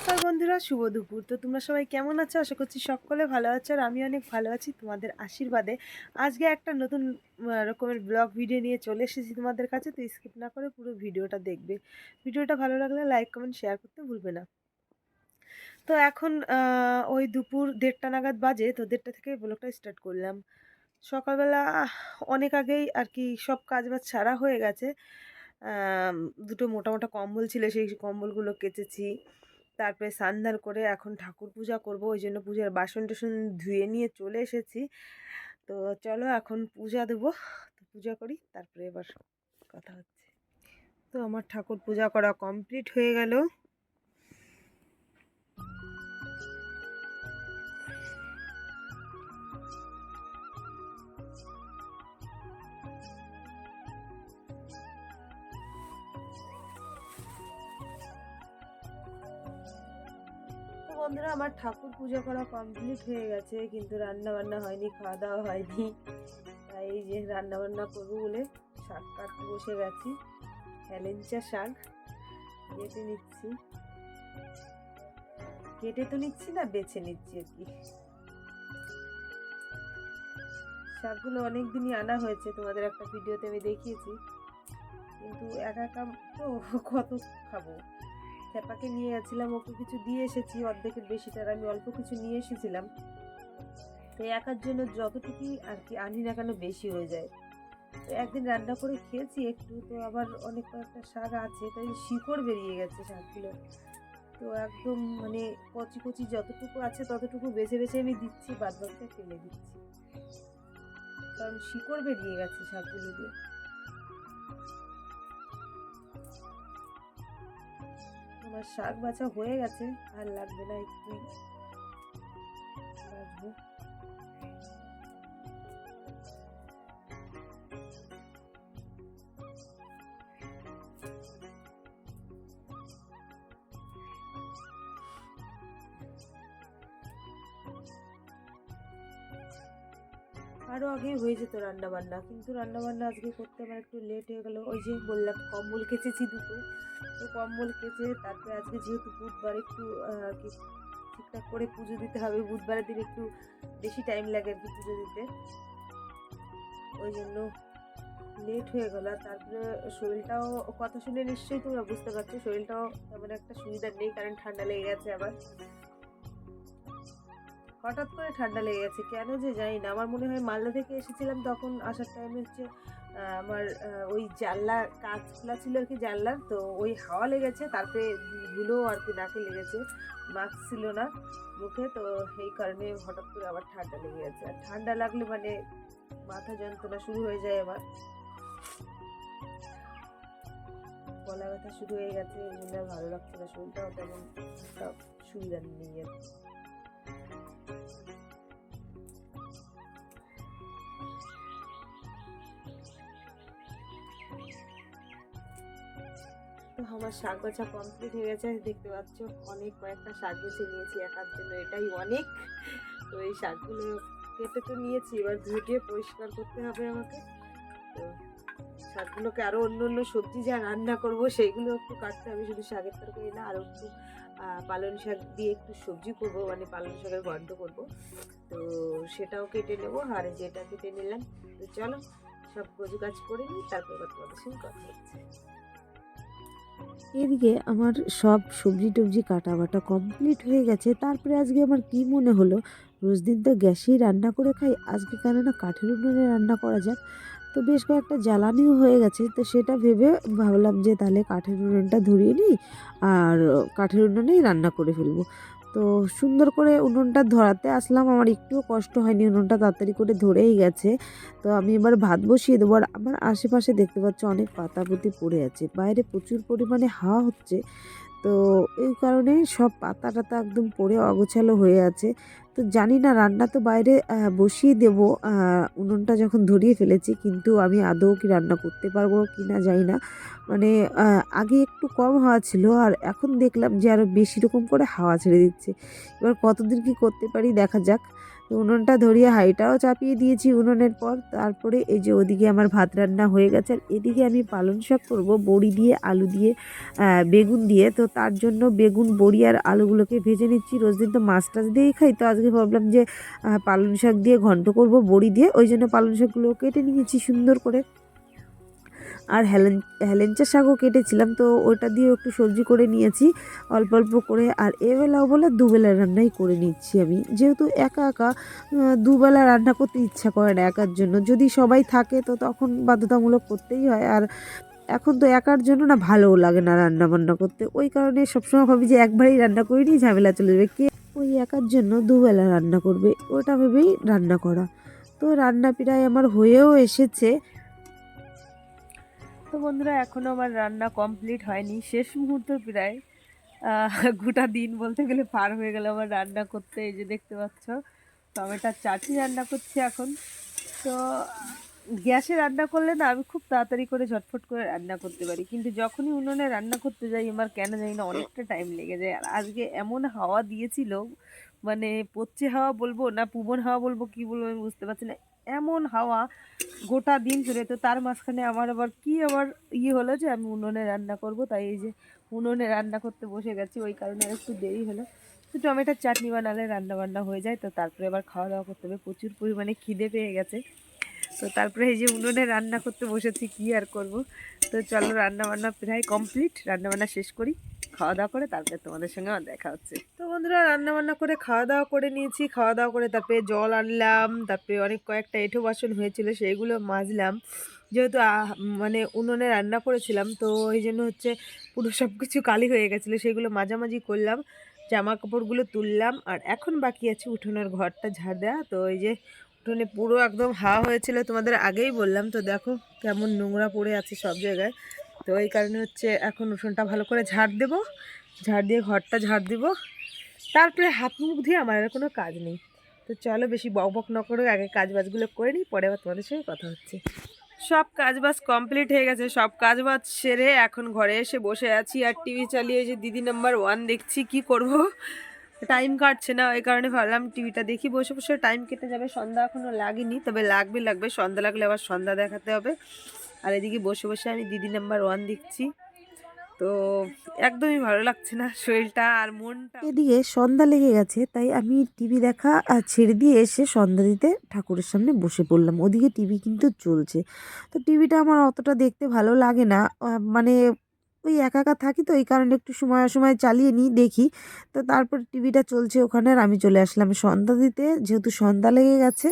নমস্কার বন্ধুরা, শুভ দুপুর। তো তোমরা সবাই কেমন আছো? আশা করছি সকলে ভালো আছো আর আমি অনেক ভালো আছি তোমাদের আশীর্বাদে। আজকে একটা নতুন রকমের ব্লগ ভিডিও নিয়ে চলে এসেছি তোমাদের কাছে, তো স্কিপ না করে পুরো ভিডিওটা দেখবে। ভিডিওটা ভালো লাগলে লাইক কমেন্ট শেয়ার করতে ভুলবে না। তো এখন ওই দুপুর দেড়টা নাগাদ বাজে, তো দেড়টা থেকে ব্লগটা স্টার্ট করলাম। সকালবেলা অনেক আগেই আর কি সব কাজ বাজ ছাড়া হয়ে গেছে। দুটো মোটা মোটা কম্বল ছিল, সেই কম্বলগুলো কেচেছি। তারপরে সান্ধান করে এখন ঠাকুর পূজা করব, ওই জন্য পূজার বাসন টাসন ধুয়ে নিয়ে চলে এসেছি। তো চলো এখন পূজা দেবো, তো পূজা করি, তারপরে এবার কথা হচ্ছে। তো আমার ঠাকুর পূজা করা কমপ্লিট হয়ে গেল। বন্ধুরা, আমার ঠাকুর পূজা করা কমপ্লিট হয়ে গেছে, কিন্তু রান্না বান্না হয়নি, খাওয়া দাওয়া হয়নি। তাই এই যে রান্না বান্না করব বলে শাক কাটতে বসে গেছি। হেলেঞ্চা শাক কেটে নিচ্ছি। কেটে তো নিচ্ছি না, বেছে নিচ্ছি আর কি। শাকগুলো অনেক দিনই আনা হয়েছে, তোমাদের একটা ভিডিওতে আমি দেখিয়েছি। কিন্তু একা একা তো কত খাব। খেপাকে নিয়ে গেছিলাম ওকে কিছু দিয়ে এসেছি, অর্ধেকের বেশিটার আমি অল্প কিছু নিয়ে এসেছিলাম। তো একার জন্য যতটুকুই আর কি আনি না কেন বেশি হয়ে যায়। তো একদিন রান্না করে খেয়েছি একটু, তো আবার অনেক কয়েকটা শাক আছে, তাই শিকড় বেরিয়ে গেছে শাকগুলো। তো একদম মানে কচি কচি যতটুকু আছে ততটুকু বেছে বেছে আমি দিচ্ছি বাদ বাকিটা ফেলে দিচ্ছি। কারণ শিকড় বেরিয়ে গেছে শাকগুলো দিয়ে। আমার শাক বাছা হয়ে গেছে আর লাগবে না একটু। আরও আগে হয়ে যেত রান্নাবান্না। কিন্তু রান্নাবান্না আজকে করতে আমার একটু লেট হয়ে গেল। ওই যে বললাম, কম্বল কেচেছি দুটো। তো কম্বল কেচে তারপরে আজকে যেহেতু বুধবার একটু ঠিকঠাক করে পুজো দিতে হবে। বুধবারের দিন একটু বেশি টাইম লাগে আর কি পুজো দিতে। ওই জন্য লেট হয়ে গেল। তারপরে শরীরটাও, কথা শুনে নিশ্চয়ই তোমরা বুঝতে পারছ, শরীরটাও তেমন একটা সুবিধা নেই, কারণ ঠান্ডা লেগে গেছে আবার। হঠাৎ করে ঠান্ডা লেগে গেছে। কেন যে জানি না। আমার মনে হয় মালদা থেকে এসেছিলাম তখন আসার টাইমে হচ্ছে আমার ওই জানলার কাজ খোলা ছিল আর কি জানলার। তো ওই হাওয়া লেগেছে, তারপরে ধুলো আর কি নাকে লেগেছে। মাস্ক ছিল না মুখে, তো এই কারণে হঠাৎ করে আবার ঠান্ডা লেগে গেছে। আর ঠান্ডা লাগলে মানে মাথা যন্ত্রণা শুরু হয়ে যায় আবার। গলা ব্যথা শুরু হয়ে গেছে ভালো লাগছে না, শরীরটাও তেমন সুবিধা নেই আর আমার শাক বাছা কমপ্লিট হয়ে গেছে দেখতে পাচ্ছ অনেক কয়েকটা শাক বেছে নিয়েছি একার জন্য এটাই অনেক। তো এই শাকগুলো কেটে তো নিয়েছি এবার ধুয়ে পরিষ্কার করতে হবে আমাকে। তো শাকগুলোকে আরও অন্য অন্য সবজি যা রান্না করব সেইগুলো একটু কাটতে হবে শুধু শাকের তরকারি না আরও একটু আহ, পালং শাক দিয়ে একটু সবজি করব মানে পালং শাকের গন্ধ করব। তো সেটাও কেটে নেব আর যেটা কেটে নিলাম তো চলো সব গোজু কাজ করে নিই তারপর তোমাদের সঙ্গে কথা হচ্ছে। এদিকে আমার সব সবজি টবজি কাটা বাটা কমপ্লিট হয়ে গেছে। তারপরে আজকে আমার কি মনে হলো? রোজ দিন তো গ্যাসেই রান্না করে খাই, আজকে কেন না কাঠের উনুনে রান্না করা যাক? তো বেশ কয়েকটা জ্বালানিও হয়ে গেছে, তো সেটা ভেবে ভাবলাম যে তাহলে কাঠের উনুনটা ধরিয়ে নিই আর কাঠের উনুনেই রান্না করে ফেলব। তো সুন্দর করে উনুনটা ধরাতে আসলাম। আমার একটুও কষ্ট হয়নি, উনুনটা তাড়াতাড়ি করে ধরেই গেছে। তো আমি এবার ভাত বসিয়ে দেবো। আর আমার আশেপাশে দেখতে পাচ্ছি অনেক পাতাপুতি পড়ে আছে। বাইরে প্রচুর পরিমাণে হাওয়া হচ্ছে। তো এই কারণে সব পাতা টাতা একদম পড়ে অগোছালো হয়ে আছে। তো জানি না, রান্না তো বাইরে বসিয়ে দেবো। উনুনটা যখন ধরিয়ে ফেলেছি, কিন্তু আমি আদৌ কি রান্না করতে পারব কি না জানি না। মানে আগে একটু কম হাওয়া ছিল, আর এখন দেখলাম যে আরও বেশি রকম করে হাওয়া ছেড়ে দিচ্ছে। এবার কতদিন কি করতে পারি দেখা যাক। উনুনটা ধরিয়ে হাইটাও চাপিয়ে দিয়েছি উনুনের পর। তারপরে এই যে ওদিকে আমার ভাত রান্না হয়ে গেছে। আর এদিকে আমি পালন শাক করব, বড়ি দিয়ে, আলু দিয়ে বেগুন দিয়ে। তো তার জন্য বেগুন, বড়ি আর আলুগুলোকে ভেজে নিচ্ছি। রোজ দিন তো মাছ টাছ দিয়েই খাই। তো আজকে ভাবলাম যে পালন পালং শাক দিয়ে ঘন্ট করব, বড়ি দিয়ে। ওই জন্য পালন শাকগুলো কেটে নিয়েছি সুন্দর করে। আর হেলেন, হেলেঞ্চা শাকও কেটেছিলাম, তো ওটা দিয়ে একটু সবজি করে নিয়েছি, অল্প অল্প করে। আর এবেলা বলে দুবেলা রান্নাই করে নিচ্ছি আমি। যেহেতু একা একা দুবেলা রান্না করতে ইচ্ছা করে না একার জন্য। যদি সবাই থাকে, তো তখন বাধ্যতামূলক করতেই হয়। আর এখন তো একার জন্য না ভালোও লাগে না রান্না বান্না করতে। ওই কারণে সবসময় ভাবি যে একবারই রান্না করে নিয়ে ঝামেলা চলে যাবে। কে ওই একার জন্য দুবেলা রান্না করবে, ওটা ভেবেই রান্না করা। তো রান্না প্রায় আমার হয়েও এসেছে। তো বন্ধুরা এখনও আমার রান্না কমপ্লিট হয়নি। শেষ মুহূর্ত প্রায় গোটা দিন বলতে গেলে পার হয়ে গেল আমার রান্না করতে, এই যে দেখতে পাচ্ছ টমেটোর চাটনি রান্না করছি এখন। তো গ্যাসে রান্না করলে না, আমি খুব তাড়াতাড়ি করে ঝটফট করে রান্না করতে পারি। কিন্তু যখনই উনুনে রান্না করতে যাই, আমার কেন জানি না অনেকটা টাইম লেগে যায়। আর আজকে এমন হাওয়া দিয়েছিল মানে পচ্ছে হাওয়া বলব না, পুবন হাওয়া বলব কি বলব আমি বুঝতে পারছি না। এমন হাওয়া গোটা দিন ধরে তো তার মাঝখানে আমার আবার কি আবার ইয়ে হলো যে আমি উনুনে রান্না করব, তাই এই যে উনুনে রান্না করতে বসে গেছি, ওই কারণে আর একটু দেরি হলো। তো টমেটোর চাটনি বানালে রান্না বান্না হয়ে যায়, তো তারপরে আবার খাওয়া দাওয়া করতে হবে। প্রচুর পরিমাণে খিদে পেয়ে গেছে। তো তারপরে এই যে উনুনে রান্না করতে বসেছি, কি আর করব? তো চলো রান্না বান্না প্রায় কমপ্লিট রান্না বান্না শেষ করি। খাওয়া দাওয়া করে তারপরে তোমাদের সঙ্গে আমার দেখা হচ্ছে। তো বন্ধুরা রান্না বান্না করে, খাওয়া দাওয়া করে নিয়েছি। খাওয়া দাওয়া করে তারপরে জল আনলাম, তারপরে অনেক কয়েকটা এঁঠো বাসন হয়েছিল সেইগুলো মাজলাম। যেহেতু মানে উনুনে রান্না করেছিলাম, তো এই জন্য হচ্ছে পুরো সব কিছু কালি হয়ে গেছিল, সেগুলো মাঝামাঝি করলাম। জামা কাপড়গুলো তুললাম, আর এখন বাকি আছে উঠোনের ঘরটা ঝাড় দেওয়া। তো এই যে উঠোনে পুরো একদম হাওয়া হয়েছিল, তোমাদের আগেই বললাম। তো দেখো কেমন নোংরা পড়ে আছে সব জায়গায়। তো এই কারণে হচ্ছে এখন উঠোনটা ভালো করে ঝাড় দেবো। ঝাড় দিয়ে ঘরটা ঝাড় দিব। তারপরে হাত মুখ ধুয়ে আমার আর কোনো কাজ নেই। তো চলো বেশি বক বক না করে আগে কাজ বাজগুলো করে নিই, পরে আবার তোমাদের সঙ্গে কথা হচ্ছে। সব কাজ বাজ কমপ্লিট হয়ে গেছে, সব কাজ বাজ সেরে এখন ঘরে এসে বসে আছি আর টিভি চালিয়ে যে দিদি নাম্বার ওয়ান দেখছি, কি করব? টাইম কাটছে না, ওই কারণে ভাবলাম টিভিটা দেখি বসে বসে। টাইম কেটে যাবে, সন্ধ্যা এখনও লাগেনি, তবে লাগবে লাগবে, সন্ধ্যা লাগলে আবার সন্ধ্যা দেখাতে হবে। আর এদিকে বসে বসে আমি দিদি নাম্বার ওয়ান দেখছি। তো একদমই ভালো লাগছে না শরীরটা আর মনটা। এদিকে সন্ধ্যা লেগে গেছে, তাই আমি টিভি দেখা আর ছেড়ে দিয়ে এসে সন্ধ্যা দিতে ঠাকুরের সামনে বসে পড়লাম। ওদিকে টিভি কিন্তু চলছে। তো টিভিটা আমার অতটা দেখতে ভালো লাগে না। মানে ওই একা একা থাকি তো, এই কারণে একটু সময় সময় চালিয়ে নিই, দেখি। তো তারপর টিভিটা চলছে ওখানে আর আমি চলে আসলাম সন্ধ্যা দিতে। যেহেতু সন্ধ্যা লেগে গেছে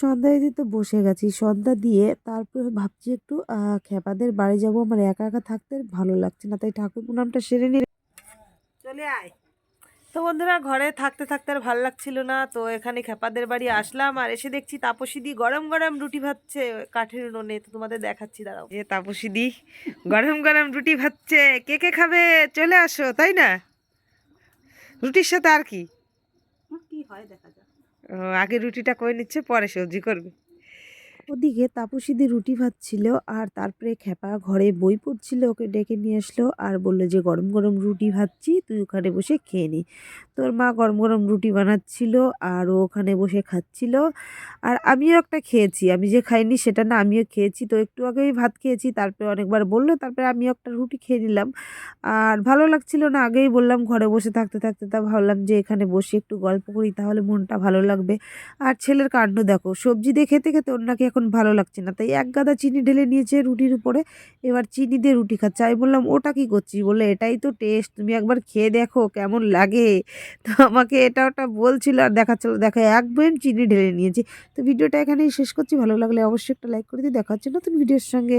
তো সন্ধ্যা দিতে বসে গেছি, সন্ধ্যা দিয়ে তারপরে ভাবছি একটু খেপাদের বাড়ি যাব। আমার একা একা থাকতে ভালো লাগছে না, তাই ঠাকুর প্রণামটা সেরে নিয়ে চলে আয়। তো বন্ধুরা, ঘরে থাকতে থাকতে আর ভালো লাগছিল না, তো এখানে খেপাদের বাড়ি আসলাম আর এসে দেখছি তাপসী দি গরম গরম রুটি ভাজছে কাঠের উনুনে। তো তোমাদের দেখাচ্ছি, দাঁড়াও। এ তাপসী দি গরম গরম রুটি ভাজছে কে কে খাবে? চলে আসো, তাই না? রুটির সাথে আর কি? হয়, দেখা আগে রুটিটা করে নিচ্ছে পরে সবজি করবে। ওদিকে তাপসীদি রুটি ভাজছিল আর তারপরে খেপা ঘরে বই পড়ছিল, ওকে ডেকে নিয়ে আসলো আর বলল যে, গরম গরম রুটি ভাজছি, তুই ওখানে বসে খেয়ে নি। তোর মা গরম গরম রুটি বানাচ্ছিল আর ও ওখানে বসে খাচ্ছিল আর আমিও একটা খেয়েছি। আমি যে খাইনি সেটা না, আমিও খেয়েছি। তো একটু আগেই ভাত খেয়েছি, তারপরে অনেকবার বলল, তারপরে আমিও একটা রুটি খেয়ে নিলাম। আর ভালো লাগছিল না, আগেই বললাম ঘরে বসে থাকতে থাকতে, তা ভাবলাম যে, এখানে বসে একটু গল্প করি, তাহলে মনটা ভালো লাগবে। আর ছেলের কাণ্ড দেখো, সবজি দিয়ে খেতে খেতে ওর নাকি এখন ভালো লাগছে না। তাই এক গাদা চিনি ঢেলে নিয়েছে রুটির উপরে। এবার চিনি দিয়ে রুটি খাচ্ছে। আমি বললাম, ওটা কি করছিস? বলে এটাই তো টেস্ট তুমি একবার খেয়ে দেখো কেমন লাগে। তো আমাকে এটা ওটা বলছিল আর দেখাচ্ছিল। দেখা, এক বয়েম চিনি ঢেলে নিয়েছি। তো ভিডিওটা এখানেই শেষ করছি। ভালো লাগলে অবশ্যই একটা লাইক করে দিয়ে দেখা হচ্ছে নতুন ভিডিওর সঙ্গে।